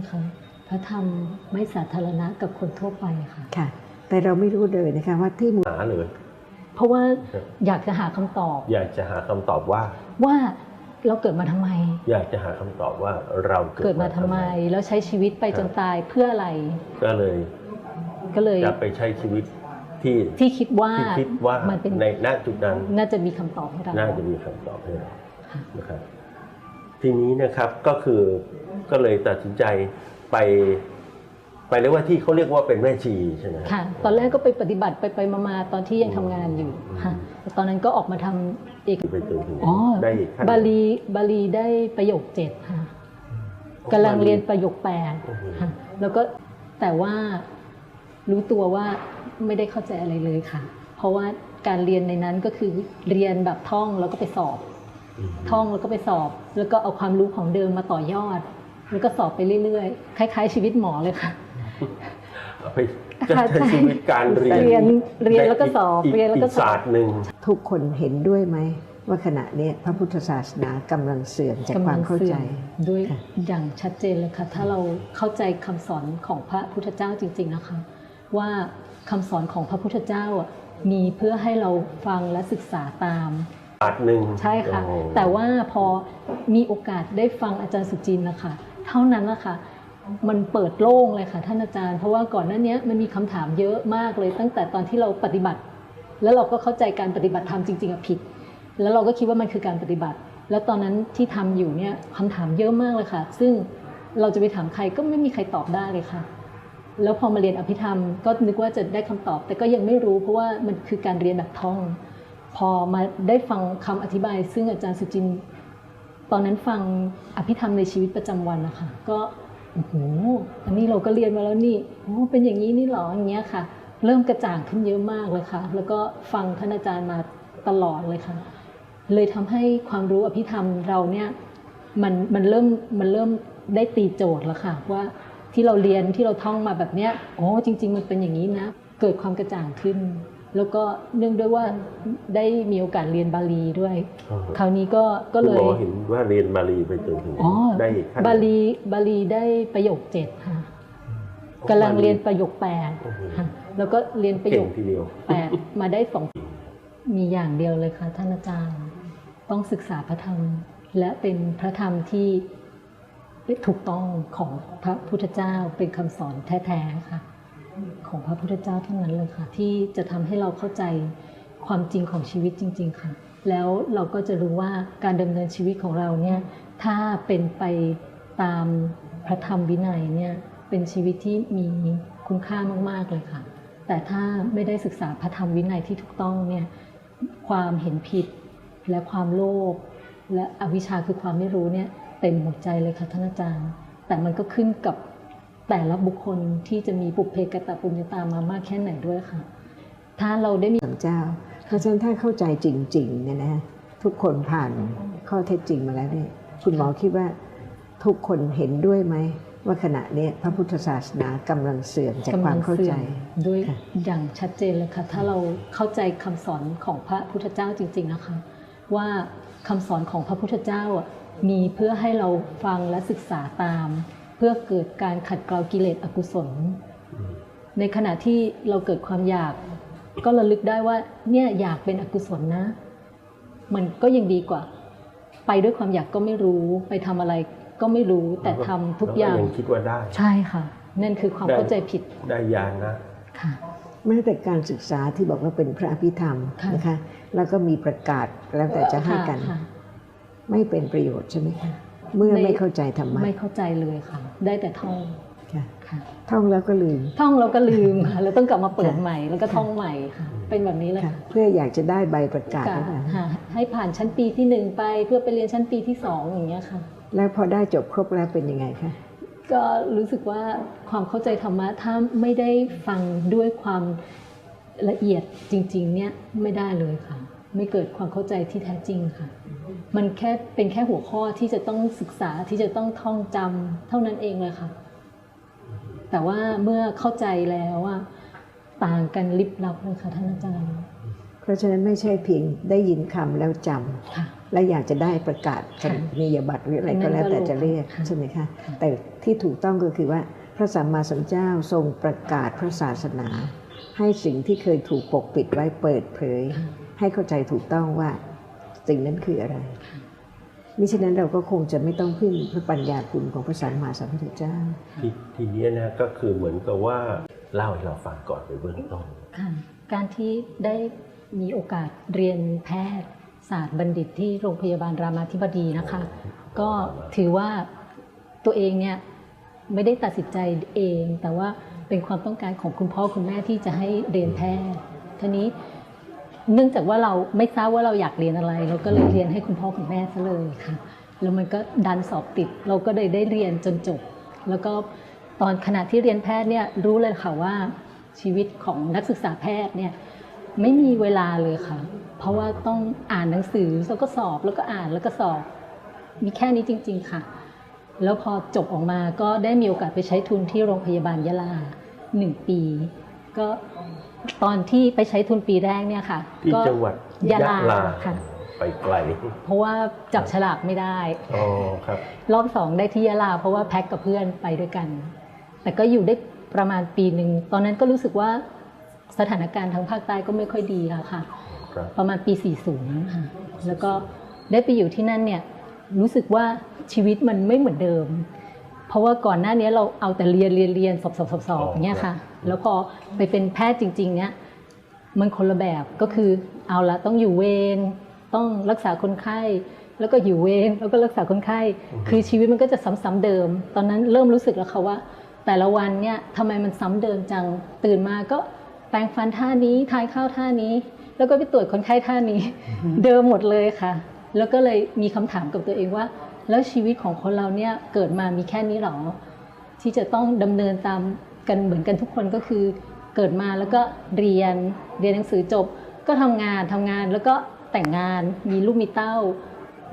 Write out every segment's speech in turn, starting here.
นะคะพระธรรมไม่สาธารณะกับคนทั่วไปค่ะ ค่ะ แต่เราไม่รู้เลยนะคะว่าที่มูลหาเลยเพราะว่าอยากจะหาคำตอบ อยากจะหาคำตอบว่า ว่าเราเกิดมาทำไม อยากจะหาคำตอบว่าเราเกิดมาทำไม แล้วใช้ชีวิตไปจนตายเพื่ออะไร ก็เลย ก็เลยจะไปใช้ชีวิตที่ที่คิดว่าที่คิดว่ามันเป็นในณจุดนั้น น่าจะมีคำตอบให้เราน่าจะมีคำตอบให้เราค่ะนะครับ ทีนี้นะครับก็คือก็เลยตัดสินใจไป ไปเรียกว่าที่เขาเรียกว่าเป็นแม่ชีใช่ไหมค่ะ ตอนแรกก็ไปปฏิบัติไปไปมาๆตอนที่ยังทำงานอยู่ค่ะแต่ตอนนั้นก็ออกมาทำเอกไปจนถึงอ๋อได้ขั้นบาลีบาลีได้ประโยคเจ็ดค่ะกำลังเรียนประโยคแปดโอ้โหค่ะแล้วก็แต่ว่ารู้ตัวว่าไม่ได้เข้าใจอะไรเลยค่ะ เพราะว่าการเรียนในนั้นก็คือเรียนแบบท่องแล้วก็ไปสอบม ท่องแล้วก็ไปสอบ แล้วก็เอาความรู้ของเดิมมาต่อยอด แล้วก็สอบไปเรื่อยๆ คล้าย ๆ ชีวิตหมอเลยค่ะเอาไปจะใช้ชีวิตการเรียนเรียนเรียนแล้วก็สอบกเรียนแล้วก็อีสอบศาสตร์หนึ่งทุกคนเห็นด้วยไหมว่าขณะนี้พระพุทธศาสนากำลังเสื่อมจากความเข้าใจด้วยค่ะอย่างชัดเจนเลยค่ะ ถ้าเราเข้าใจคำสอนของพระพุทธเจ้าจริง ๆนะคะ ว่าคำสอนของพระพุทธเจ้าอะมีเพื่อให้เราฟังและศึกษาตาม ศาสตร์หนึ่งใช่ค่ะ โอ้ แต่ว่าพอมีโอกาสได้ฟังอาจารย์สุจินต์นะคะเท่านั้นนะคะมันเปิดโล่งเลยค่ะท่านอาจารย์ เพราะว่าก่อนหน้านี้มันมีคำถามเยอะมากเลย ตั้งแต่ตอนที่เราปฏิบัติ แล้วเราก็เข้าใจการปฏิบัติธรรมจริงๆอะผิด แล้วเราก็คิดว่ามันคือการปฏิบัติ แล้วตอนนั้นที่ทำอยู่เนี่ยคำถามเยอะมากเลยค่ะ ซึ่งเราจะไปถามใครก็ไม่มีใครตอบได้เลยค่ะ แล้วพอมาเรียนอภิธรรมก็นึกว่าจะได้คำตอบ แต่ก็ยังไม่รู้เพราะว่ามันคือการเรียนแบบท่อง พอมาได้ฟังคำอธิบาย ซึ่งอาจารย์สุจิน ตอนนั้นฟังอภิธรรมในชีวิตประจำวันนะคะก็โอ้โหอันนี้เราก็เรียนมาแล้วนี่โอ้เป็นอย่างนี้นี่หรออย่างเงี้ยค่ะ เริ่มกระจ่างขึ้นเยอะมากเลยค่ะ แล้วก็ฟังท่านอาจารย์มาตลอดเลยค่ะ เลยทำให้ความรู้อภิธรรมเราเนี่ยมันมันเริ่มมันเริ่มได้ตีโจทย์แล้วค่ะ ว่าที่เราเรียนที่เราท่องมาแบบเนี้ยโอ๋อจริง ๆ มันเป็นอย่างนี้นะ เกิดความกระจ่างขึ้น แล้วก็เนื่องด้วยว่าได้มีโอกาสเรียนบาลีด้วยอ๋อคราวนี้ก็ก็คุณเลหมยอเห็นว่าเรียนบาลีไปจนถึงอ๋อได้ขั้นบาลีบาลีได้ประโยคเจ็ดค่ะกำลังเรียนประโยคแปดโอ้โหค่ะแล้วก็เรียนประโยเก่งคทีเดียวแปดมาได้สองมีอย่างเดียวเลยค่ะท่านอาจารย์ ต้องศึกษาพระธรรม และเป็นพระธรรมที่ถูกต้องของพระพุทธเจ้าเป็นคำสอนแท้ๆค่ะ ของพระพุทธเจ้าเท่านั้นเลยค่ะ ที่จะทำให้เราเข้าใจความจริงของชีวิตจริง ๆ ค่ะ แล้วเราก็จะรู้ว่าการดำเนินชีวิตของเราเนี่ยถ้าเป็นไปตามพระธรรมวินัยเนี่ยเป็นชีวิตที่มีคุณค่ามากๆเลยค่ะ แต่ถ้าไม่ได้ศึกษาพระธรรมวินัยที่ถูกต้องเนี่ยความเห็นผิดและความโลภและอวิชชาคือความไม่รู้เนี่ยเต็มหัวใจเลยค่ะท่านอาจารย์ แต่มันก็ขึ้นกับ แต่ละบุคคลที่จะมีปุเพกตปุญญาตามามากแค่ไหนด้วยค่ะ ถ้าเราได้มีพระเจ้าเพราะฉะนั้นถ้าเข้าใจจริงๆเนี่ยนะทุกคนผ่านข้อเท็จจริงมาแล้วเนี่ยคุณหมอคิดว่าทุกคนเห็นด้วยไหมว่าขณะนี้พระพุทธศาสนากำลังเสื่อมจากความเข้าใจด้วยค่ะอย่างชัดเจนเลยค่ะถ้าเราเข้าใจคำสอนของพระพุทธเจ้าจริง ๆนะคะ ว่าคำสอนของพระพุทธเจ้าอะมีเพื่อให้เราฟังและศึกษาตาม เพื่อเกิดการขัดเกลากิเลสอกุศล ในขณะที่เราเกิดความอยาก ก็ระลึกได้ว่าเนี่ยอยากเป็นอกุศลนะ มันก็ยังดีกว่า ไปด้วยความอยากก็ไม่รู้ไปทำอะไรก็ไม่รู้แต่ทำทุกอย่างแล้วยังคิดว่าได้ ใช่ค่ะ นั่นคือความได้เข้าใจผิดได้ยานนะค่ะแม้แต่การศึกษาที่บอกว่าเป็นพระอภิธรรมค่ะนะคะ แล้วก็มีประกาศแล้วแต่จะให้กันค่ะไม่เป็นประโยชน์ใช่ไหมคะ เมื่อไม่ไม่เข้าใจธรรมะไม่เข้าใจเลยค่ะ ได้แต่ท่องค่ะค่ะท่องแล้วก็ลืม ท่องแล้วก็ลืมค่ะแล้วต้องกลับมาเปิดค่ะใหม่แล้วก็ท่องใหม่ค่ะ เป็นแบบนี้เลยค่ะค่ะเพื่ออยากจะได้ใบประกาศค่ะแล้วกันค่ะให้ผ่านชั้นปีที่หนึ่งไปเพื่อไปเรียนชั้นปีที่สองอย่างเงี้ยค่ะ แล้วพอได้จบครบแล้วเป็นยังไงคะก็รู้สึกว่าความเข้าใจธรรมะถ้าไม่ได้ฟังด้วยความละเอียดจริง ๆ เนี่ยไม่ได้เลยค่ะ ไม่เกิดความเข้าใจที่แท้จริงค่ะ มันแค่เป็นแค่หัวข้อที่จะต้องศึกษาที่จะต้องท่องจำเท่านั้นเองเลยค่ะ แต่ว่าเมื่อเข้าใจแล้วว่าต่างกันลิบลับเลยค่ะท่านอาจารย์ เพราะฉะนั้นไม่ใช่เพียงได้ยินคำแล้วจำค่ะและอยากจะได้ประกาศค่ะนียบัตรหรืออะไรนั่ก็นแล้วแต่ก็จะเรียกค่ะใช่ไหมคะค่ะแต่ที่ถูกต้องก็คือว่าพระสัมมาสัมพุทธเจ้าทรงประกาศพระศาสนา ให้สิ่งที่เคยถูกปกปิดไว้เปิดเผย ให้เข้าใจถูกต้องว่า สิ่งนั้นคืออะไรมิฉะนั้นเราก็คงจะไม่ต้องพึ่งพระปัญญาคุณของพระสัมมาสัมพุทธเจ้าทีทีนี้นะก็คือเหมือนกับว่าเล่าให้เราฟังก่อนในเบื้องต้นค่ะการที่ได้มีโอกาสเรียนแพทย์ศาสตร์บัณฑิตที่โรงพยาบาลรามาธิบดีนะคะ ก็ถือว่าตัวเองเนี่ยไม่ได้ตัดสินใจเอง แต่ว่าเป็นความต้องการของคุณพ่อคุณแม่ที่จะให้เรียนแพทย์ทีนี้ เนื่องจากว่าเราไม่ทราบว่าเราอยากเรียนอะไร เราก็เลยเรียนให้คุณพ่อคุณแม่ซะเลยค่ะ แล้วมันก็ดันสอบติด เราก็เลยได้เรียนจนจบ แล้วก็ตอนขณะที่เรียนแพทย์เนี่ยรู้เลยค่ะว่าชีวิตของนักศึกษาแพทย์เนี่ยไม่มีเวลาเลยค่ะ เพราะว่าต้องอ่านหนังสือแล้วก็สอบแล้วก็อ่านแล้วก็สอบ มีแค่นี้จริง ๆ ค่ะ แล้วพอจบออกมาก็ได้มีโอกาสไปใช้ทุนที่โรงพยาบาลยะลาหนึ่งปี ก็ ตอนที่ไปใช้ทุนปีแรกเนี่ยค่ะที่ก็จังหวัดยะลาค่ะ ไปไกล เพราะว่าจับฉลากไม่ได้อ๋อครับ รอบสองได้ที่ยะลา เพราะว่าแพ็กกับเพื่อนไปด้วยกัน แต่ก็อยู่ได้ประมาณปีหนึ่ง ตอนนั้นก็รู้สึกว่าสถานการณ์ทางภาคใต้ก็ไม่ค่อยดีแล้วค่ะครับประมาณปี 40ค่ะแล้วก็ได้ไปอยู่ที่นั่นเนี่ยรู้สึกว่าชีวิตมันไม่เหมือนเดิม เพราะว่าก่อนหน้านี้เราเอาแต่เรียนเรียนเรียนสอบสอบสอบสอบอย่างเงี้ยค่ะ แล้วพอไปเป็นแพทย์จริง ๆ เนี่ยมันคนละแบบก็คือเอาละต้องอยู่เวรต้องรักษาคนไข้ แล้วก็อยู่เวรแล้วก็รักษาคนไข้ คือชีวิตมันก็จะซ้ำๆเดิม ตอนนั้นเริ่มรู้สึกแล้วค่ะว่า แต่ละวันเนี่ยทำไมมันซ้ำเดิมจังตื่นมาก็แปรงฟันท่านี้ทานข้าวท่านี้ แล้วก็ไปตรวจคนไข้ท่านี้ เดิมหมดเลยค่ะ แล้วก็เลยมีคำถามกับตัวเองว่า แล้วชีวิตของคนเราเนี่ยเกิดมามีแค่นี้หรอ ที่จะต้องดำเนินตามกันเหมือนกันทุกคนก็คือเกิดมาแล้วก็เรียนเรียนหนังสือจบ ก็ทำงานทำงานแล้วก็แต่งงานมีลูกมีเต้า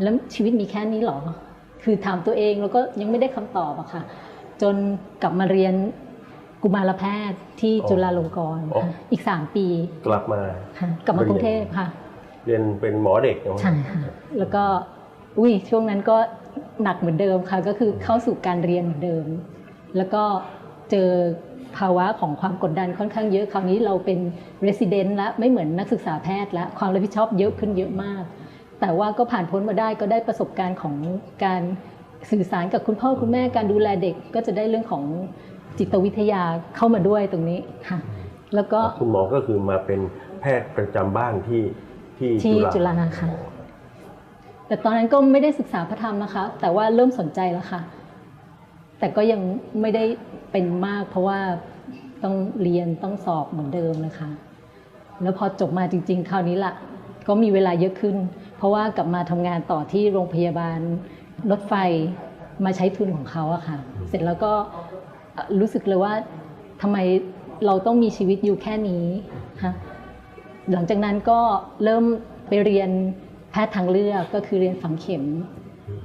แล้วชีวิตมีแค่นี้หรอ คือถามตัวเองแล้วก็ยังไม่ได้คำตอบอะค่ะ จนกลับมาเรียนกุมารแพทย์ที่อ๋อจุฬาลงกรณ์อ๋อค่ะอีก3ปี กลับมาค่ะกลับมากรุงเทพค่ะ เรียนเป็นหมอเด็กนะใช่ค่ะแล้วก็อุ้ยช่วงนั้นก็ หนักเหมือนเดิมค่ะก็คือเข้าสู่การเรียนเหมือนเดิม แล้วก็เจอภาวะของความกดดันค่อนข้างเยอะ คราวนี้เราเป็น resident แล้วไม่เหมือนนักศึกษาแพทย์แล้วความรับผิดชอบเยอะขึ้นเยอะมาก แต่ว่าก็ผ่านพ้นมาได้ก็ได้ประสบการณ์ของการสื่อสารกับคุณพ่อคุณแม่การดูแลเด็กก็จะได้เรื่องของจิตวิทยาเข้ามาด้วยตรงนี้ค่ะแล้วก็คุณหมอก็คือมาเป็นแพทย์ประจำบ้านที่ที่ที่จุฬาค่ะ แต่ตอนนั้นก็ไม่ได้ศึกษาพระธรรมนะคะ แต่ว่าเริ่มสนใจแล้วค่ะ แต่ก็ยังไม่ได้เป็นมาก เพราะว่าต้องเรียนต้องสอบเหมือนเดิมนะคะ แล้วพอจบมาจริง ๆ คราวนี้ละก็มีเวลาเยอะขึ้น เพราะว่ากลับมาทำงานต่อที่โรงพยาบาลรถไฟมาใช้ทุนของเขาอะค่ะ เสร็จแล้วก็รู้สึกเลยว่าทำไมเราต้องมีชีวิตอยู่แค่นี้ฮะหลังจากนั้นก็เริ่มไปเรียน แพทย์ทางเลือกก็คือเรียนฝังเข็ม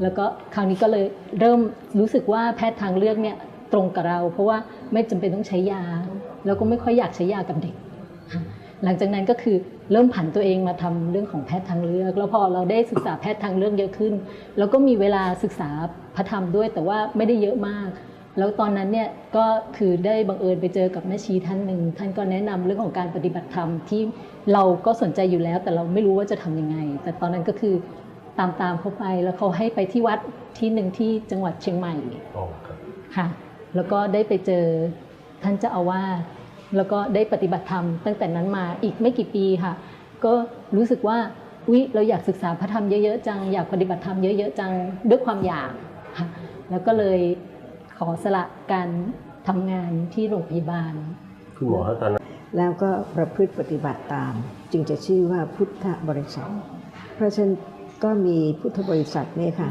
แล้วก็คราวนี้ก็เลยเริ่มรู้สึกว่าแพทย์ทางเลือกเนี่ยตรงกับเรา เพราะว่าไม่จำเป็นต้องใช้ยา แล้วก็ไม่ค่อยอยากใช้ยากับเด็ก หลังจากนั้นก็คือเริ่มผันตัวเองมาทำเรื่องของแพทย์ทางเลือก แล้วพอเราได้ศึกษาแพทย์ทางเลือกเยอะขึ้น แล้วก็มีเวลาศึกษาพระธรรมด้วย แต่ว่าไม่ได้เยอะมาก แล้วตอนนั้นเนี่ยก็คือได้บังเอิญไปเจอกับแม่ชีท่านหนึ่งท่านก็แนะนำเรื่องของการปฏิบัติธรรมที่ เราก็สนใจอยู่แล้วแต่เราไม่รู้ว่าจะทำยังไง แต่ตอนนั้นก็คือตามตามๆเขาไปแล้วเขาให้ไปที่วัดที่หนึ่งที่จังหวัดเชียงใหม่อ๋อครับค่ะ แล้วก็ได้ไปเจอท่านเจ้าอาวาสแล้วก็ได้ปฏิบัติธรรมตั้งแต่นั้นมาอีกไม่กี่ปีค่ะ ก็รู้สึกว่าอุ๊ยเราอยากศึกษาพระธรรมเยอะๆจังอยากปฏิบัติธรรมเยอะๆจังด้วยความอยากค่ะแล้วก็เลยขอสละการทำงานที่โรงพยาบาลคุณหมอตอนนั้น แล้วก็ประพฤติปฏิบัติตาม จึงจะชื่อว่าพุทธบริษัท เพราะฉะนั้นก็มีพุทธบริษัทเนี่ยค่ะ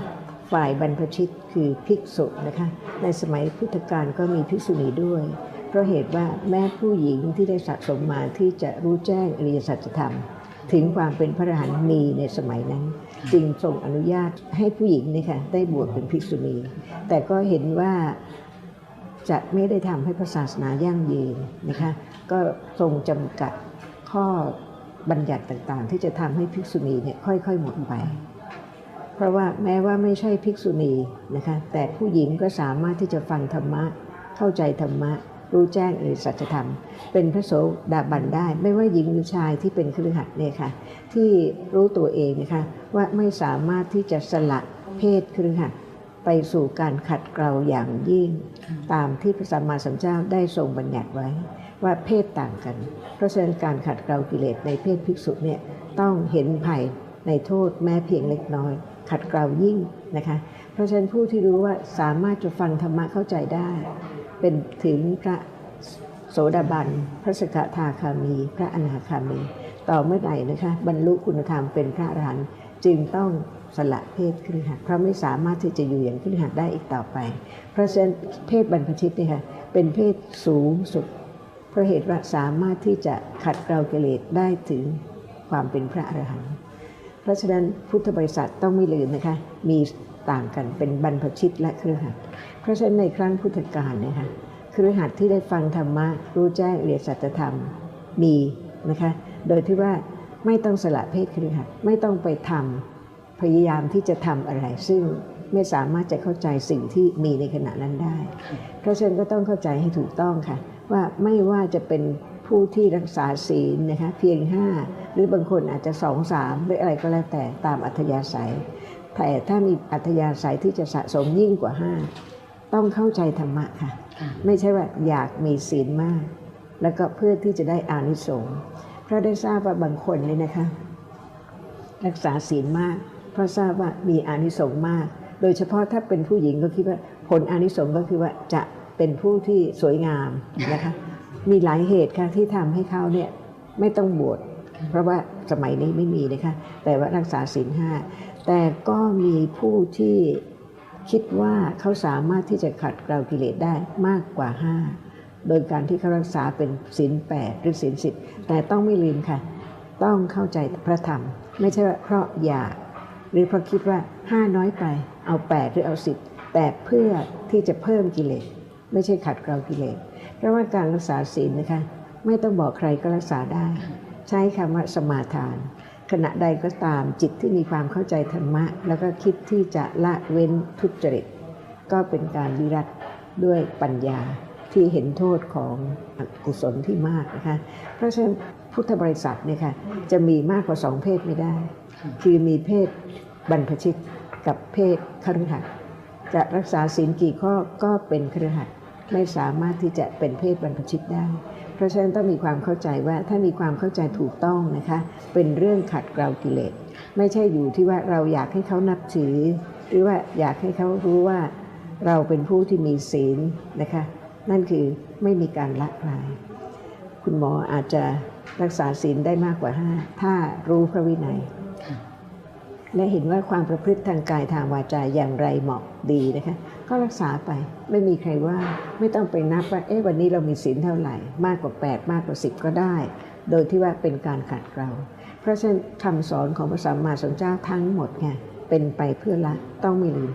ฝ่ายบรรพชิตคือภิกษุนะคะ ในสมัยพุทธกาลก็มีภิกษุณีด้วย เพราะเหตุว่าแม่ผู้หญิงที่ได้สะสมมาที่จะรู้แจ้งอริยสัจธรรม ถึงความเป็นพระอรหันต์มีในสมัยนั้น จึงทรงอนุญาตให้ผู้หญิงนี่ค่ะได้บวชเป็นภิกษุณี แต่ก็เห็นว่าจะไม่ได้ทำให้พระศาสนายั่งยืนนะคะ ก็ทรงจำกัดข้อบัญญัติต่างๆ ที่จะทำให้ภิกษุณีเนี่ยค่อยๆหมดไป เพราะว่าแม้ว่าไม่ใช่ภิกษุณีนะคะแต่ผู้หญิงก็สามารถที่จะฟังธรรมะ เข้าใจธรรมะ รู้แจ้งในสัจธรรม เป็นพระโสดาบันได้ ไม่ว่าหญิงหรือชายที่เป็นครือขัดเนี่ยค่ะที่รู้ตัวเองนะคะว่าไม่สามารถที่จะสละเพศครือขัดไปสู่การขัดเกลาอย่างยิ่ง ตามที่พระสัมมาสัมพุทธเจ้าได้ทรงบัญญัติไว้ ว่าเพศต่างกัน เพราะฉะนั้นการขัดเกลากิเลสในเพศภิกษุเนี่ยต้องเห็นภัยในโทษแม้เพียงเล็กน้อย ขัดเกลายิ่งนะคะ เพราะฉะนั้นผู้ที่รู้ว่าสามารถจะฟังธรรมะเข้าใจได้ เป็นถึงพระโสดาบัน พระสกทาคามี พระอนาคามี ต่อเมื่อใดนะคะบรรลุคุณธรรมเป็นพระอรหันต์จึงต้องสละเพศครือขัดเพราะไม่สามารถที่จะอยู่อย่างครือขัดได้อีกต่อไป เพราะฉะนั้นเพศบรรพชิตเนี่ยค่ะเป็นเพศสูงสุด เพราะเหตุว่าสามารถที่จะขัดเกลากิเลสได้ถึงความเป็นพระอรหันต์เพราะฉะนั้นพุทธบริษัทต้องไม่ลืมนะคะ มีต่างกันเป็นบรรพชิตและเครือขัดเพราะฉะนั้นในครั้งพุทธกาลนี่ยค่ะเครือขัดที่ได้ฟังธรรมะรู้แจ้งเรียนสัจธรรมมีนะคะ โดยที่ว่าไม่ต้องสละเพศเครือขัดไม่ต้องไปทำพยายามที่จะทำอะไรซึ่งไม่สามารถจะเข้าใจสิ่งที่มีในขณะนั้นได้ เพราะฉะนั้นก็ต้องเข้าใจให้ถูกต้องค่ะ ว่าไม่ว่าจะเป็นผู้ที่รักษาศีลนะคะเพียงห้าหรือบางคนอาจจะสองสามหรืออะไรก็แล้วแต่ตามอัธยาศัย แต่ถ้ามีอัธยาศัยที่จะสะสมยิ่งกว่าห้าต้องเข้าใจธรรมะค่ะค่ะ ไม่ใช่ว่าอยากมีศีลมาก แล้วก็เพื่อที่จะได้อานิสงส์เพราะได้ทราบว่าบางคนเนี่ยนะคะ รักษาศีลมาก เพราะทราบว่ามีอานิสงส์มาก โดยเฉพาะถ้าเป็นผู้หญิงก็คิดว่าผลอานิสงส์ก็คือว่าจะ เป็นผู้ที่สวยงามนะคะมีหลายเหตุค่ะที่ทำให้เขาเนี่ยไม่ต้องบวชเพราะว่าสมัยนี้ไม่มีนะคะแต่ว่ารักษาศีลห้าแต่ก็มีผู้ที่คิดว่าเขาสามารถที่จะขัดเกลากิเลสได้มากกว่าห้าโดยการที่เขารักษาเป็นศีลแปดหรือศีลสิบแต่ต้องไม่ลืมค่ะ ต้องเข้าใจพระธรรม ไม่ใช่ว่าเพราะอยากหรือเพราะคิดว่าห้าน้อยไปเอาแปดหรือเอาสิบแต่เพื่อที่จะเพิ่มกิเลส ไม่ใช่ขัดเกลากิเลสเพราะว่าการรักษาศีลนะคะ ไม่ต้องบอกใครก็รักษาได้ ใช้คำว่าสมาทาน ขณะใดก็ตามจิตที่มีความเข้าใจธรรมะ แล้วก็คิดที่จะละเว้นทุจริต ก็เป็นการวิรัตด้วยปัญญาที่เห็นโทษของกุศลที่มากนะคะ เพราะฉะนั้นพุทธบริษัทเนี่ยค่ะจะมีมากกว่าสองเพศไม่ได้ คือมีเพศบรรพชิตกับเพศคฤหัสถ์จะรักษาศีลกี่ข้อก็เป็นคฤหัสถ์ ไม่สามารถที่จะเป็นเพศบรรพชิตได้ เพราะฉะนั้นต้องมีความเข้าใจว่าถ้ามีความเข้าใจถูกต้องนะคะ เป็นเรื่องขัดเกลากิเลสไม่ใช่อยู่ที่ว่าเราอยากให้เขานับถือ หรือว่าอยากให้เขารู้ว่าเราเป็นผู้ที่มีศีลนะคะ นั่นคือไม่มีการละลาย คุณหมออาจจะรักษาศีลได้มากกว่าห้าถ้ารู้พระวินัย และเห็นว่าความประพฤติทางกายทางวาจาอย่างไรเหมาะดีนะคะ ก็รักษาไปไม่มีใครว่าไม่ต้องไปนับว่าเอ๊ะวันนี้เรามีศีลเท่าไหร่ มากกว่า 8 มากกว่า 10 ก็ได้ โดยที่ว่าเป็นการขัดเกลาเพราะฉะนั้นคำสอนของพระสัมมาสัมพุทธเจ้าทั้งหมดไงเป็นไปเพื่อละต้องไม่ลืม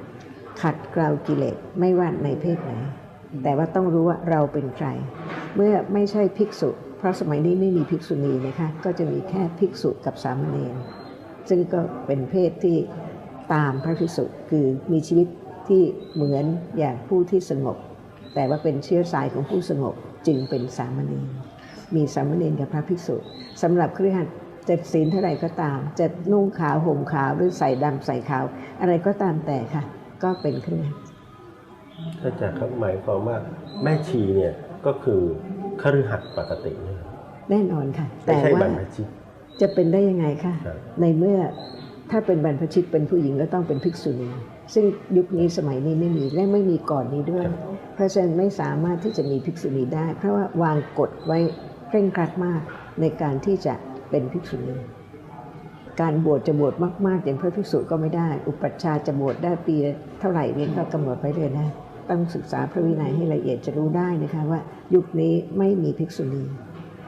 ขัดเกลากิเลสไม่ว่าในเพศไหน แต่ว่าต้องรู้ว่าเราเป็นใคร เมื่อไม่ใช่ภิกษุ เพราะสมัยนี้ไม่มีภิกษุณีนะคะก็จะมีแค่ภิกษุกับสามเณรซึ่งก็เป็นเพศที่ตามพระภิกษุคือมีชีวิต ที่เหมือนอย่างผู้ที่สงบ แต่ว่าเป็นเชื้อสายของผู้สงบจึงเป็นสามเณรมีสามเณรกับพระภิกษุสำหรับเครือขัดจะศีลเท่าไหร่ก็ตาม จะนุ่งขาวห่มขาวหรือใส่ดำใส่ขาว อะไรก็ตามแต่ค่ะ ก็เป็นเครือขัดถ้าจากครับหมายความว่าแม่ชีเนี่ยก็คือคฤหัสถ์ปกติเนี่ยแน่นอนค่ะไม่แต่ใช่บรว่ารพชิตจะเป็นได้ยังไงคะครับในเมื่อถ้าเป็นบรรพชิตเป็นผู้หญิงก็ต้องเป็นภิกษุณี ซึ่งยุคนี้สมัยนี้ไม่มีและไม่มีก่อนนี้ด้วย เพราะฉะนั้นไม่สามารถที่จะมีภิกษุณีได้ เพราะว่าวางกฎไว้เคร่งครัดมากในการที่จะเป็นภิกษุณีการบวชจะบวชมากๆ อย่างพระภิกษุก็ไม่ได้ อุปัชฌาย์จะบวชได้ปีละเท่าไหร่เนี่ยก็กำหนดไว้เลยนะต้องศึกษาพระวินัยให้ละเอียดจะรู้ได้นะคะว่า ยุคนี้ไม่มีภิกษุณี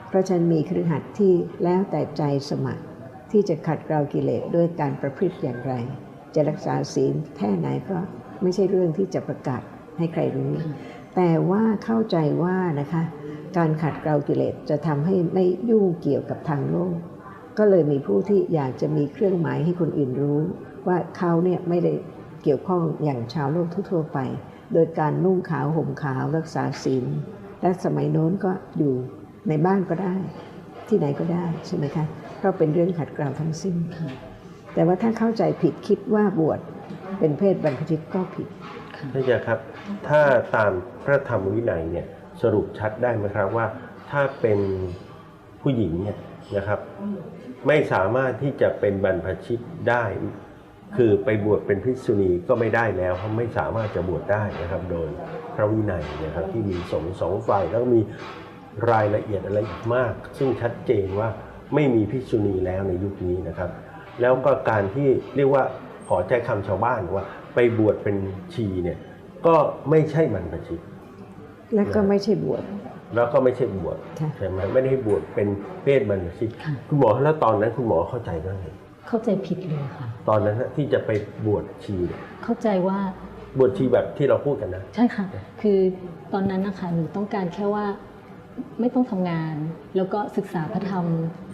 เพราะฉะนั้นมีครือขัดที่แล้วแต่ใจสมัคร ที่จะขัดเกลากิเลสด้วยการประพฤติอย่างไร จะรักษาศีลแค่ไหนก็ไม่ใช่เรื่องที่จะประกาศให้ใครรู้ แต่ว่าเข้าใจว่านะคะการขัดเกลากิเลสจะทำให้ไม่ยุ่งเกี่ยวกับทางโลก ก็เลยมีผู้ที่อยากจะมีเครื่องหมายให้คนอื่นรู้ ว่าเขาเนี่ยไม่ได้เกี่ยวข้องอย่างชาวโลกทั่วๆไป โดยการนุ่งขาวห่มขาวรักษาศีลและสมัยโน้นก็อยู่ในบ้านก็ได้ ที่ไหนก็ได้ใช่ไหมคะเพราะเป็นเรื่องขัดเกลาทั้งสิ้นค่ะ แต่ว่าถ้าเข้าใจผิดคิดว่าบวชเป็นเพศบรรพชิตก็ผิดค่ะท่านอาจาครับ ถ้าตามพระธรรมวินัยเนี่ยสรุปชัดได้ไหมครับว่าถ้าเป็นผู้หญิงเนี่ยนะครับไม่สามารถที่จะเป็นบรรพชิตได้ คือไปบวชเป็นภิกษุณีก็ไม่ได้แล้วเพราะไม่สามารถจะบวชได้นะครับ โดยพระวินัยนะครับที่มีสงสองฝ่ายแล้วมีรายละเอียดอะไรอีกมาก ซึ่งชัดเจนว่าไม่มีภิกษุณีแล้วในยุคนี้นะครับ แล้วก็การที่เรียกว่าขอใจคำชาวบ้านว่า ไปบวชเป็นชีเนี่ยก็ไม่ใช่บรรพชิตและก็ไม่ใช่บวชแล้วก็ไม่ใช่บวชค่ะใช่ไหมไม่ได้บวชเป็นเพศบรรพชิตค่ะคุณหมอแล้วตอนนั้นคุณหมอเข้าใจว่าไงเข้าใจผิดเลยค่ะ ตอนนั้นนะที่จะไปบวชชีเนี่ยเข้าใจว่าบวชชีแบบที่เราพูดกันนะ ใช่ค่ะ คือตอนนั้นนะคะหนูต้องการแค่ว่าไม่ต้องทำงาน แล้วก็ศึกษาพระธรรม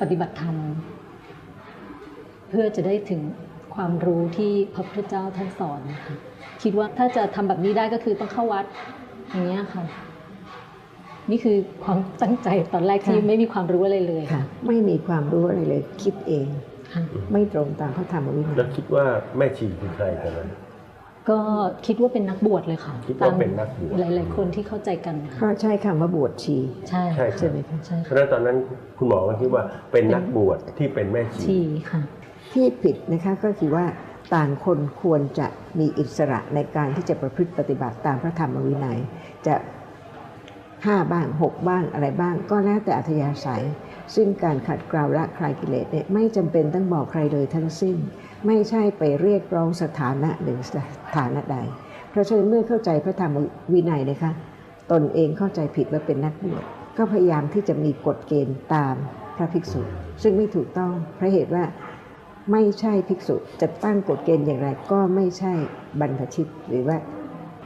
ปฏิบัติธรรมเพื่อจะได้ถึงความรู้ที่พระพุทธเจ้าท่านสอนนะคะคิดว่าถ้าจะทำแบบนี้ได้ก็คือต้องเข้าวัดอย่างเงี้ยค่ะ นี่คือความตั้งใจตอนแรกที่ค่ะไม่มีความรู้อะไรเลยค่ะ ไม่มีความรู้อะไรเลย คิดเองค่ะไม่ตรงตามพระธรรมวินัแล้วยคิดว่าแม่ชีคือใครกันนั้นก็คิดว่าเป็นนักบวชเลยค่ะคิดว่าเป็นนักบวชหลาย ๆ คนที่เข้าใจกันค่ะก็ใช้คำว่าบวชชีใช่ใช่ใช่ไหมคะใช่เพราะฉะนั้นตอนนั้นคุณหมอก็คิดว่าเป็นนักบวชที่เป็นแม่ชีชีค่ะ ที่ผิดนะคะก็คือว่าต่างคนควรจะมีอิสระในการที่จะประพฤติปฏิบัติตามพระธรรมวินัย จะห้าบ้างหกบ้างอะไรบ้าง ก็แล้วแต่อัธยาศัย ซึ่งการขัดเกลาละคลายกิเลสเนี่ยไม่จำเป็นต้องบอกใครเลยทั้งสิ้น ไม่ใช่ไปเรียกร้องสถานะหรือสถานะใด เพราะฉะนั้นเมื่อเข้าใจพระธรรมวินัยนะคะตนเองเข้าใจผิดว่าเป็นนักบวชก็พยายามที่จะมีกฎเกณฑ์ตามพระภิกษุ ซึ่งไม่ถูกต้องเพราะเหตุว่า ไม่ใช่ภิกษุจะตั้งกฎเกณฑ์อย่างไร ก็ไม่ใช่บรรพชิต หรือว่า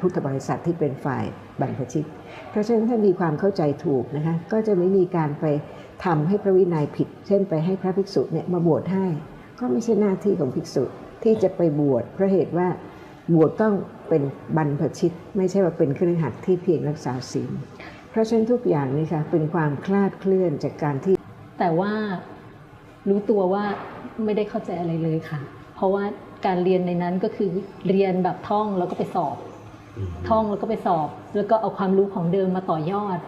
พุทธบริษัทที่เป็นฝ่ายบรรพชิต เพราะฉะนั้นถ้ามีความเข้าใจถูกนะคะก็จะไม่มีการไปทำให้พระวินัยผิด เช่นไปให้พระภิกษุเนี่ยมาบวชให้ ก็ไม่ใช่หน้าที่ของภิกษุที่จะไปบวชเพราะเหตุว่าบวชต้องเป็นบรรพชิต ไม่ใช่ว่าเป็นเครือขัดที่เพียงรักษาศีลเพราะฉะนั้นทุกอย่างนี่ค่ะเป็นความคลาดเคลื่อนจากการที่ แต่ว่ารู้ตัวว่า ไม่ได้เข้าใจอะไรเลยค่ะ เพราะว่าการเรียนในนั้นก็คือเรียนแบบท่องแล้วก็ไปสอบ ท่องแล้วก็ไปสอบ แล้วก็เอาความรู้ของเดิมมาต่อยอด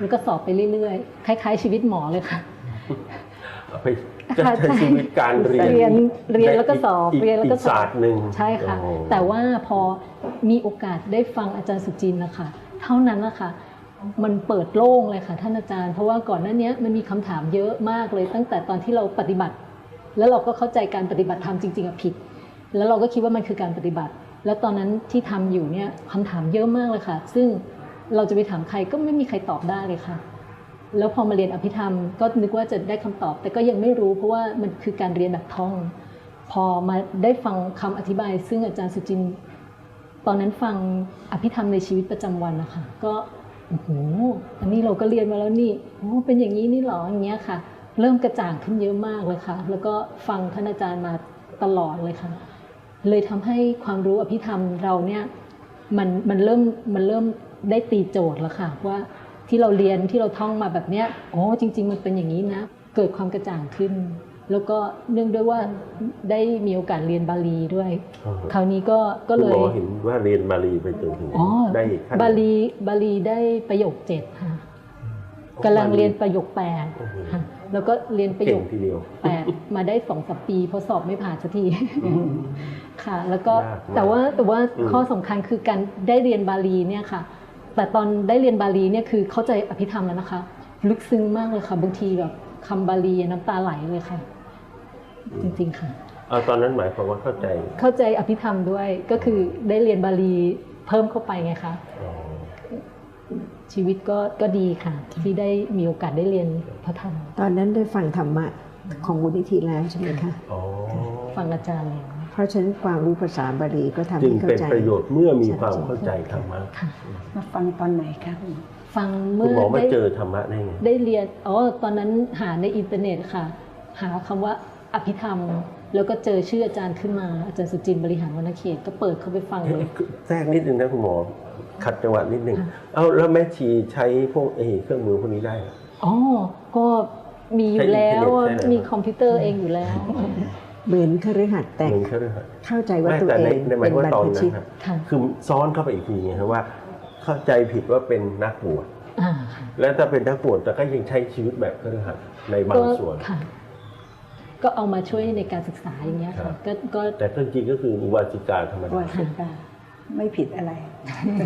แล้วก็สอบไปเรื่อยๆ คล้าย ๆ ชีวิตหมอเลยค่ะเอาไปจะใช้ชีวิตการเรียนเรียนเรียนแล้วก็สอบกเรียนแล้วก็อีสอบศาสตร์หนึ่งใช่ค่ะโอ้แต่ว่าพอมีโอกาสได้ฟังอาจารย์สุจินต์นะคะเท่านั้นนะคะมันเปิดโล่งเลยค่ะท่านอาจารย์ เพราะว่าก่อนหน้านี้มันมีคำถามเยอะมากเลย ตั้งแต่ตอนที่เราปฏิบัติ แล้วเราก็เข้าใจการปฏิบัติธรรมจริงๆอะผิด แล้วเราก็คิดว่ามันคือการปฏิบัติ แล้วตอนนั้นที่ทำอยู่เนี่ยคำถามเยอะมากเลยค่ะ ซึ่งเราจะไปถามใครก็ไม่มีใครตอบได้เลยค่ะ แล้วพอมาเรียนอภิธรรมก็นึกว่าจะได้คำตอบ แต่ก็ยังไม่รู้เพราะว่ามันคือการเรียนแบบท่อง พอมาได้ฟังคำอธิบาย ซึ่งอาจารย์สุจิน ตอนนั้นฟังอภิธรรมในชีวิตประจำวันนะคะก็โอ้โห อันนี้เราก็เรียนมาแล้วนี่โอ้เป็นอย่างนี้นี่หรออย่างเงี้ยค่ะ เริ่มกระจ่างขึ้นเยอะมากเลยค่ะ แล้วก็ฟังท่านอาจารย์มาตลอดเลยค่ะ เลยทำให้ความรู้อภิธรรมเราเนี่ยมันมันเริ่มมันเริ่มได้ตีโจทย์แล้วค่ะว่าที่เราเรียนที่เราท่องมาแบบเนี้ยอ๋อจริง ๆ มันเป็นอย่างนี้นะ เกิดความกระจ่างขึ้น แล้วก็เนื่องด้วยว่าได้มีโอกาสเรียนบาลีด้วยอ๋อคราวนี้ก็ก็คุณเลหมยอเห็นว่าเรียนบาลีไปจนถึงอ๋อได้ขั้นบาลีบาลีได้ประโยคเจ็ดค่ะกำลังเรียนประโยคแปดโอ้โหค่ะ แล้วก็เรียนประโยเก่งคทีเดียวแปดมาได้สองสามปีเพราะสอบไม่ผ่านสักทีค่ะ แล้วก็ยากมากแต่ว่าแต่ว่าอืมข้อสำคัญคือการได้เรียนบาลีเนี่ยค่ะ แต่ตอนได้เรียนบาลีเนี่ยคือเข้าใจอภิธรรมแล้วนะคะ ลึกซึ้งมากเลยค่ะบางทีแบบคำบาลีน้ำตาไหลเลยค่ะ จริงๆค่ะเอาตอนนั้นหมายความว่าเข้าใจ เข้าใจอภิธรรมด้วยก็คือได้เรียนบาลีเพิ่มเข้าไปไงคะอ๋อ ชีวิตก็ก็ดีค่ะ ที่ได้มีโอกาสได้เรียนพระธรรมตอนนั้นได้ฟังธรรมะของมูลนิธิแล้วใช่ไหมคะอ๋อฟังอาจารย์แล้วเพราะฉะนั้นความรู้ภาษาบาลีก็ทำจึงให้เข้าเป็นใจประโยชน์เมื่อมีความเข้าใจธรรมะค่ะมาฟังตอนไหนคะคุณหมอฟังคุเมื่ณอหมอมาได้เจอธรรมะได้ไงได้เรียนอ๋อตอนนั้นหาในอินเทอร์เน็ตค่ะ หาคำว่าอภิธรรม แล้วก็เจอชื่ออาจารย์ขึ้นมาอาจารย์สุจินต์บริหารวรรณเขตก็เปิดเข้าไปฟังเลยแทรกนิดนึงนะคุณหมอขัดจังหวะนิดนึงค่ะเอาแล้วแม่ชีใช้พวกเอเครื่องมือพวกนี้ได้เหรออ๋อก็มีอยู่แล้วใช้อินเทอร์เน็ตใช่ไหมมีคอมพิวเตอร์เองอยู่แล้ว เหมือนคฤหัสถ์แต่เหมือนเขาเลยครับเข้าใจว่าไม่ตัวแต่เอในงในหมายเป็นว่าบรรตอนพนั้ชิตนครับค่ะคือซ้อนเข้าไปอีกทีไงครับว่า เข้าใจผิดว่าเป็นนักบวชอ่าค่ะแล้วถ้าเป็นนักบวชแต่ก็ยังใช้ชีวิตแบบคฤหัสถ์ในบางส่วน ก็ค่ะก็เอามาช่วยในการศึกษาอย่างเงี้ยครัค่ะบก็ก็แต่ก็จริงๆก็คืออุบาสิกาธรรมวาดาสิกาไม่ผิดอะไร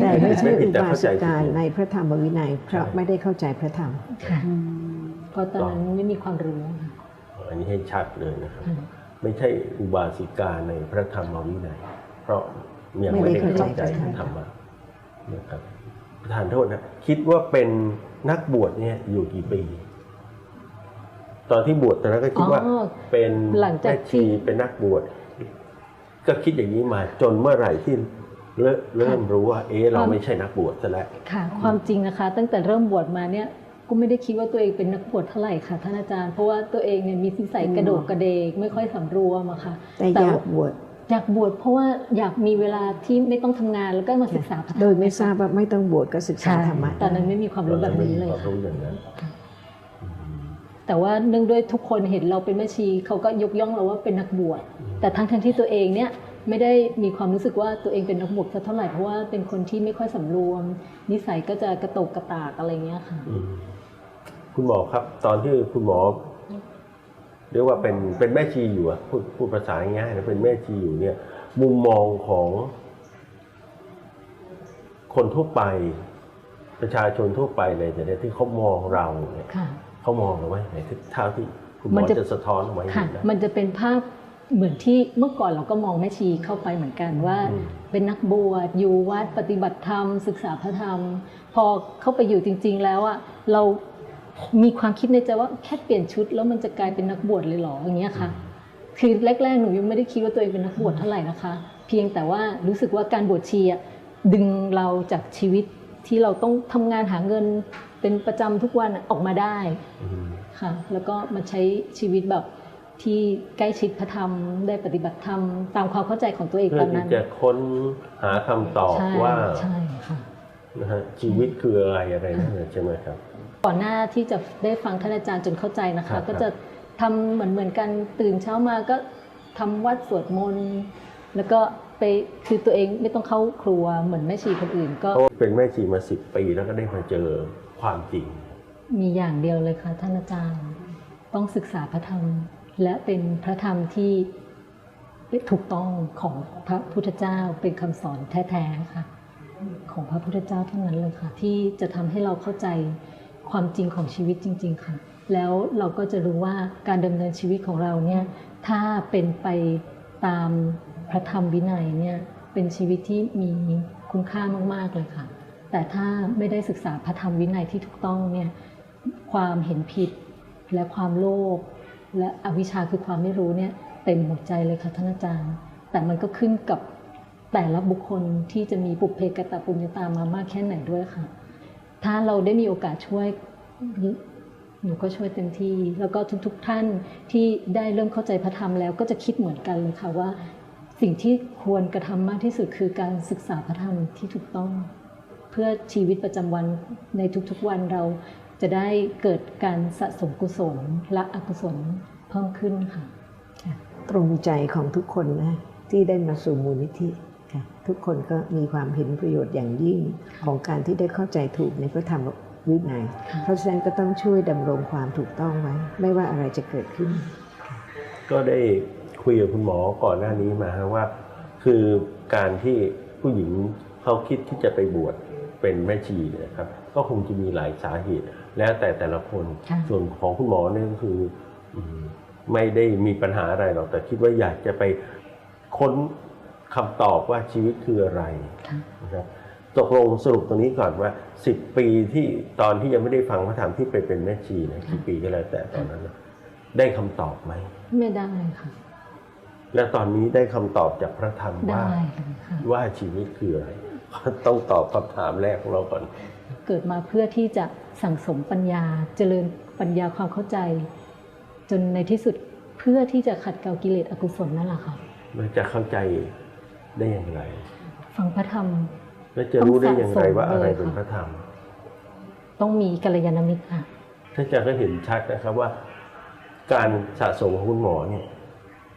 แต่ไม่ใช่ไม่ผิอุดแต่บาเข้าสิใจกาผิดในพระธรรมวินัยเพราะใช่ไม่ได้เข้าใจพระธรรมค่ะอืมเพราะตอนนั้นไม่มีความรู้ค่ะอันนี้ให้ชัดเลยนะครับค่ะไม่ใช่อุบาสิกาในพระธรรมวินัยเพราะยังไม่ได้เข้าใจธรรมะนะครับประธานโทษนะคิดว่าเป็นนักบวชเนี่ยอยู่กี่ปี ตอนที่บวชตอนนั้นก็คิดว่าอ๋อเป็นหลังจากแม่ที่ชีเป็นนักบวชก็คิดอย่างนี้มาจนเมื่อไหร่ที่เริ่มเริ่มรู้ว่า เอ๊ะเราไม่ใช่นักบวชซะแล้วค่ะ ความจริงนะคะ ตั้งแต่เริ่มบวชมาเนี่ยก็ไม่ได้คิดว่าตัวเองเป็นนักบวชเท่าไหร่ค่ะท่านอาจารย์เพราะว่าตัวเองเนี่ยมีนิสัยกระโดกกระเดกไม่ค่อยสำรวมอะค่ะแต่อยากบวชอยากบวชเพราะว่าอยากมีเวลาที่ไม่ต้องทำงานแล้วก็มาศึกษาพระธรรมโดยไม่ทราบว่าไม่ต้องบวชก็ศึกษาใช่ธรรมะตอนนั้นไม่มีความรู้แบบนี้เลยความค่ะรู้อย่างนั้น แต่ว่าเนื่องด้วยทุกคนเห็นเราเป็นแม่ชีเขาก็ยกย่องเราว่าเป็นนักบวชแต่ทั้งทั้งๆที่ตัวเองเนี่ยไม่ได้มีความรู้สึกว่าตัวเองเป็นนักบวชสักเท่าไหร่เพราะว่าเป็นคนที่ไม่ค่อยสำรวม นิสัยก็จะกระตกกระตากอะไรเงี้ยค่ะอืมคุณหมอครับ ตอนที่คุณหมอ เรียกว่าเป็นเป็นแม่ชีอยู่อะพูดพูดภาษาง่ายๆนะเป็นแม่ชีอยู่เนี่ย มุมมองของ คนทั่วไป ประชาชนทั่วไปเลยแต่เนี่ยที่เขามองเราเนี่ยค่ะ เขามองเราไว้ไหนเท่าที่คุณหมมัอนจะจะสะท้อนเอาไว้ค่ะเห็นนะมันจะเป็นภาพเหมือนที่เมื่อก่อนเราก็มองแม่ชีเข้าไปเหมือนกันว่าอืมเป็นนักบวชอยู่วัดปฏิบัติธรรม ศึกษาพระธรรม พอเข้าไปอยู่จริง ๆ แล้วอะเรามีความคิดในใจว่าแค่เปลี่ยนชุด แล้วมันจะกลายเป็นนักบวชเลยเหรออย่างเงี้ยค่ะ คือแรกๆหนูยังไม่ได้คิดว่าตัวเองเป็นนักบวชเท่าไหร่นะคะ เพียงแต่ว่ารู้สึกว่าการบวชชีอะดึงเราจากชีวิต ที่เราต้องทำงานหาเงินเป็นประจำทุกวันอะออกมาได้อืมค่ะ แล้วก็มาใช้ชีวิตแบบที่ใกล้ชิดพระธรรมได้ปฏิบัติธรรมตามความเข้าใจของตัวเองเพื่ตออนที่นั้นจะค้นหาคำตอบใช่ว่าใช่ค่ะนะฮะชีวิตคืออะไรอะไรนั่นน่ะใช่ไหมครับ ก่อนหน้าที่จะได้ฟังท่านอาจารย์จนเข้าใจนะครัคะบก็จะทำเหมือนเหมือนกันตื่นเช้ามาก็ทำวัดสวดมนต์แล้วก็ ไปคือตัวเองไม่ต้องเข้าครัวเหมือนแม่ชีคนอื่นก็ เพราะว่าเป็นแม่ชีมาสิบปีแล้วก็ได้มาเจอความจริง มีอย่างเดียวเลยค่ะท่านอาจารย์ ต้องศึกษาพระธรรม และเป็นพระธรรมที่ถูกต้องของพระพุทธเจ้าเป็นคำสอนแท้ๆค่ะของพระพุทธเจ้าเท่านั้นเลยค่ะ ที่จะทำให้เราเข้าใจความจริงของชีวิตจริง ๆ ค่ะ แล้วเราก็จะรู้ว่าการดำเนินชีวิตของเราเนี่ยถ้าเป็นไปตาม พระธรรมวินัยเนี่ยเป็นชีวิตที่มีคุณค่ามาก ๆ เลยค่ะ แต่ถ้าไม่ได้ศึกษาพระธรรมวินัยที่ถูกต้องเนี่ยความเห็นผิดและความโลภและอวิชชาคือความไม่รู้เนี่ยเต็มหัวใจเลยค่ะท่านอาจารย์ แต่มันก็ขึ้นกับแต่ละบุคคลที่จะมีปุเพกตปุญญาตามามากแค่ไหนด้วยค่ะ ถ้าเราได้มีโอกาสช่วยหนูก็ช่วยเต็มที่ แล้วก็ทุกๆท่านที่ได้เริ่มเข้าใจพระธรรมแล้วก็จะคิดเหมือนกันเลยค่ะว่า สิ่งที่ควรกระทำมากที่สุดคือการศึกษาพระธรรมที่ถูกต้อง เพื่อชีวิตประจำวันในทุกๆวันเราจะได้เกิดการสะสมกุศลและอกุศลเพิ่มขึ้นค่ะ ตรงใจของทุกคนนะที่ได้มาสู่มูลนิธิค่ะทุกคนก็มีความเห็นประโยชน์อย่างยิ่งของการที่ได้เข้าใจถูกในพระธรรมวินัยค่ะเพราะฉะนั้นก็ต้องช่วยดำรงความถูกต้องไว้ ไม่ว่าอะไรจะเกิดขึ้น ก็ได้ คุยกับคุณหมอก่อนหน้านี้มาฮะว่า คือการที่ผู้หญิงเขาคิดที่จะไปบวชเป็นแม่ชีเนี่ยครับ ก็คงจะมีหลายสาเหตุ แล้วแต่แต่ละคนค่ะส่วนของคุณหมอเนี่ยก็คืออืมไม่ได้มีปัญหาอะไรหรอกแต่คิดว่าอยากจะไปค้นคำตอบว่าชีวิตคืออะไรค่ะนะครับตกลงสรุปตรงนี้ก่อนว่า 10 ปีที่ตอนที่ยังไม่ได้ฟังพระธรรมที่ไปเป็นแม่ชีนะกี่ปีก็แล้วแต่ตอนนั้นนะได้คำตอบไหม ไม่ได้ค่ะ และตอนนี้ได้คำตอบจากพระธรรมว่าได้เลยค่ะว่าชีวิตคืออะไรต้องตอบคำถามแรกของเราก่อน เกิดมาเพื่อที่จะสั่งสมปัญญาเจริญปัญญาความเข้าใจ จนในที่สุดเพื่อที่จะขัดเกลากิเลสอกุศลนั่นแหละค่ะมันจะเข้าใจได้อย่างไร ฟังพระธรรม แล้วจะรู้ได้อย่างไรว่าต้องสะสมอะไรเลยเป็นค่ะพระธรรม ต้องมีกัลยาณมิตรค่ะท่านอาจารย์ก็เห็นชัดนะครับว่า การสะสมของคุณหมอเนี่ย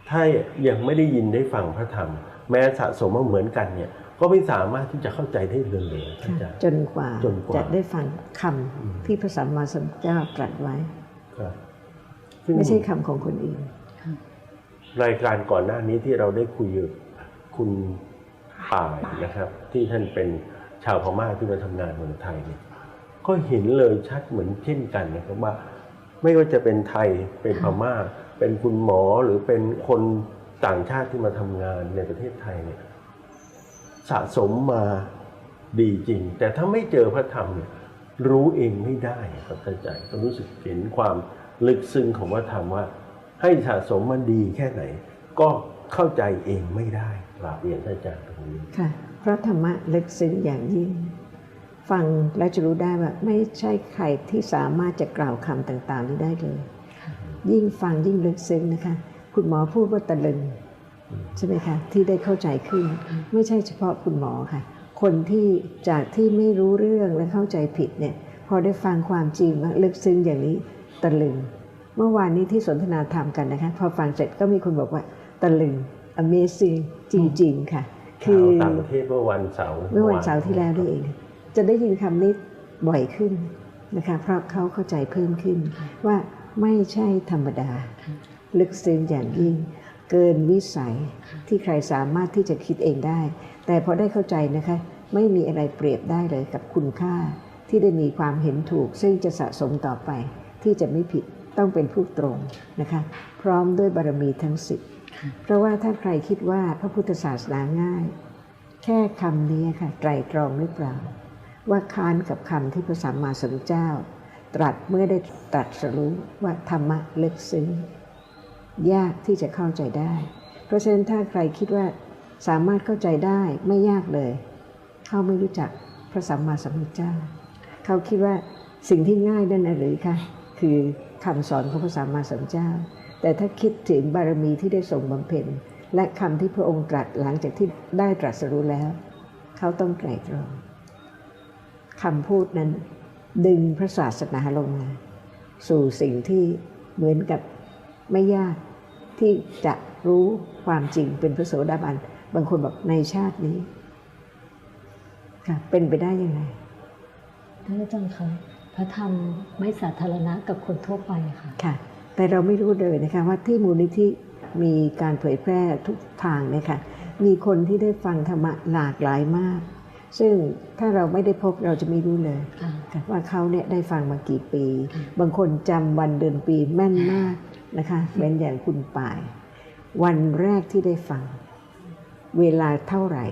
ถ้ายังไม่ได้ยินได้ฟังพระธรรม แม้สะสมมาเหมือนกันเนี่ยก็ไม่สามารถที่จะเข้าใจได้เลยๆท่านอาจารย์จนกว่าจนกว่าจะได้ฟังคอืมำที่พระสัมมาสัมพุทธเจ้าตรัสไว้ครับซึ่งไม่ใช่คำของคนอื่นรายการก่อนหน้านี้ที่เราได้คุยกับคุณป่ายนะครับ ที่ท่านเป็นชาวพม่าที่มาทำงานเมืองไทยเนี่ยก็เห็นเลยชัดเหมือนเช่นกันนะครับว่า ไม่ว่าจะเป็นไทยเป็นพม่า เป็นคุณหมอหรือเป็นคนต่างชาติที่มาทำงานในประเทศไทยเนี่ยสะสมมาดีจริง แต่ถ้าไม่เจอพระธรรมเนี่ยรู้เองไม่ได้ครับท่านอาจารย์ก็รู้สึกเห็นความลึกซึ้งของพระธรรมว่า ให้สะสมมันดีแค่ไหน ก็เข้าใจเองไม่ได้กราบเรียนท่านอาจารย์ตรงนี้ค่ะพระธรรมะลึกซึ้งอย่างยิ่ง ฟังแล้วจะรู้ได้ว่าไม่ใช่ใครที่สามารถจะกล่าวคำต่างๆนี้ได้เลย ยิ่งฟังยิ่งลึกซึ้งนะคะ คุณหมอพูดว่าตะลึงใช่ไหมคะที่ได้เข้าใจขึ้น ไม่ใช่เฉพาะคุณหมอค่ะ คนที่จากที่ไม่รู้เรื่องและเข้าใจผิดเนี่ยพอได้ฟังความจริงว่าลึกซึ้งอย่างนี้ตะลึง เมื่อวานนี้ที่สนทนาธรรมกันนะคะพอฟังเสร็จก็มีคนบอกว่าตะลึง Amazing จริง ๆ ค่ะ คืข่าวอต่างประเทศเมื่อวันเสาร์เมื่อวันเสาร์ที่แล้วนี่เอง จะได้ยินคำนี้บ่อยขึ้นนะคะเพราะเขาเข้าใจเพิ่มขึ้นว่า ไม่ใช่ธรรมดา ลึกซึ้งอย่างยิ่ง เกินวิสัยที่ใครสามารถที่จะคิดเองได้ แต่พอได้เข้าใจนะคะ ไม่มีอะไรเปรียบได้เลยกับคุณค่า ที่ได้มีความเห็นถูก ซึ่งจะสะสมต่อไป ที่จะไม่ผิดต้องเป็นผู้ตรงนะคะ พร้อมด้วยบารมีทั้งสิบเพราะว่าถ้าใครคิดว่าพระพุทธศาสนาง่าย แค่คำนี้ค่ะไตรตรองหรือเปล่า ว่าค้านกับคำที่พระสัมมาสัมพุทธเจ้า ตรัสเมื่อได้ตรัสรู้ว่าธรรมะลึกซึ้งยากที่จะเข้าใจได้ เพราะฉะนั้นถ้าใครคิดว่าสามารถเข้าใจได้ไม่ยากเลย เขาไม่รู้จักพระสัมมาสัมพุทธเจ้า เขาคิดว่าสิ่งที่ง่ายนั่นหรือคะคือคำสอนของพระสัมมาสัมพุทธเจ้า แต่ถ้าคิดถึงบารมีที่ได้ทรงบำเพ็ญและคำที่พระองค์ตรัสหลังจากที่ได้ตรัสรู้แล้ว เขาต้องไตรตรองคำพูดนั้น ดึงพระศาสนาลงมาสู่สิ่งที่เหมือนกับไม่ยากที่จะรู้ความจริงเป็นพระโสดาบัน บางคนบอกในชาตินี้ค่ะเป็นไปได้ยังไงท่านอาจารย์คะพระธรรมไม่สาธารณะกับคนทั่วไปค่ะค่ะ แต่เราไม่รู้เลยนะคะว่าที่มูลนิธิมีการเผยแพร่ทุกทางเนี่ยค่ะมีคนที่ได้ฟังธรรมะหลากหลายมาก ซึ่งถ้าเราไม่ได้พบเราจะไม่รู้เลยค่ะค่ะว่าเขาเนี่ยได้ฟังมากี่ปีค่ะบางคนจำวันเดือนปีแม่นมากนะคะเป็นอย่างคุณป่าย วันแรกที่ได้ฟัง เวลาเท่าไหร่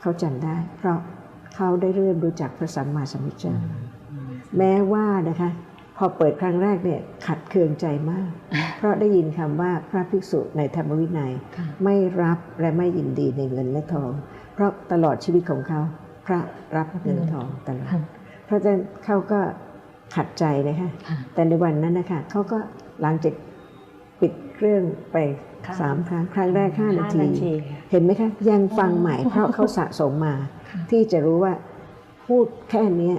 เขาจำได้ เพราะเขาได้เริ่มรู้จักพระสัมมาสัมพุทธเจ้าแม้ว่านะคะพอเปิดครั้งแรกเนี่ยขัดเคืองใจมาก เพราะได้ยินคำว่าพระภิกษุในธรรมวินัยค่ะไม่รับและไม่ยินดีในเงินและทอง เพราะตลอดชีวิตของเขา พระรับเงินทองตลอดค่ะเพราะฉะนั้นเขาก็ขัดใจนะคะค่ะแต่ในวันนั้นนะคะเขาก็หลังจากปิดเครื่องไปค่ะสามครั้งครั้งแรกห้านาทีห้านาที เห็นไหมคะ ยังฟังใหม่เพราะเขาสะสมมาค่ะที่จะรู้ว่าพูดแค่เนี้ย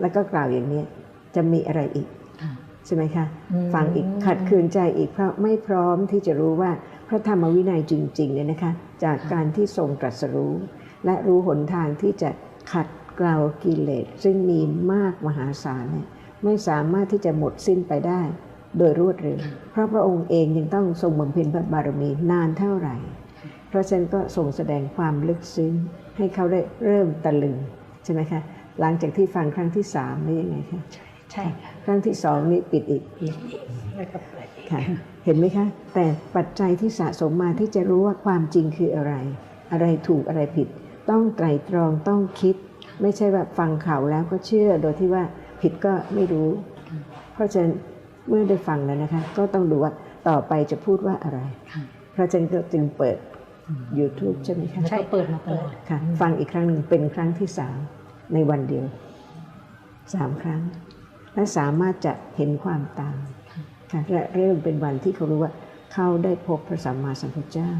แล้วก็กล่าวอย่างเนี้ยจะมีอะไรอีกค่ะใช่ไหมคะอืมฟังอีกขัดเคืองใจอีกเพราะไม่พร้อมที่จะรู้ว่า พระธรรมวินัยจริงๆเนี่ยนะคะจากการที่ทรงตรัสรู้ และรู้หนทางที่จะขัดเกลากิเลสซึ่งมีมากมหาศาลเนี่ยไม่สามารถที่จะหมดสิ้นไปได้ โดยรวดเร็วเพราะพระองค์เองยังต้องทรงบำเพ็ญพระบารมีนานเท่าไหร่ เพราะฉะนั้นก็ทรงแสดงความลึกซึ้ง ให้เขาได้เริ่มตะลึงใช่ไหมคะหลังจากที่ฟังครั้งที่สามนี่ยังไงคะใช่ค่ะครั้งที่สองนี่ปิดอีกแล้วก็เปิดอีกค่ะ เห็นไหมคะ แต่ปัจจัยที่สะสมมาที่จะรู้ว่าความจริงคืออะไร อะไรถูกอะไรผิด ต้องไตรตรองต้องคิด ไม่ใช่ว่าฟังข่าวแล้วก็เชื่อโดยที่ว่าผิดก็ไม่รู้ เพราะฉะนั้นเมื่อได้ฟังแล้วนะคะ ก็ต้องดูว่าต่อไปจะพูดว่าอะไรค่ะเพราะฉะนั้นก็จึงเปิด YouTube ใช่ไหมคะแล้วก็เปิดมาตลอดค่ะ ฟังอีกครั้งหนึ่งเป็นครั้งที่สามในวันเดียวสามครั้ง และสามารถจะเห็นความต่างค่ะ และเริ่มเป็นวันที่เขารู้ว่าเขาได้พบพระสัมมาสัมพุทธเจ้า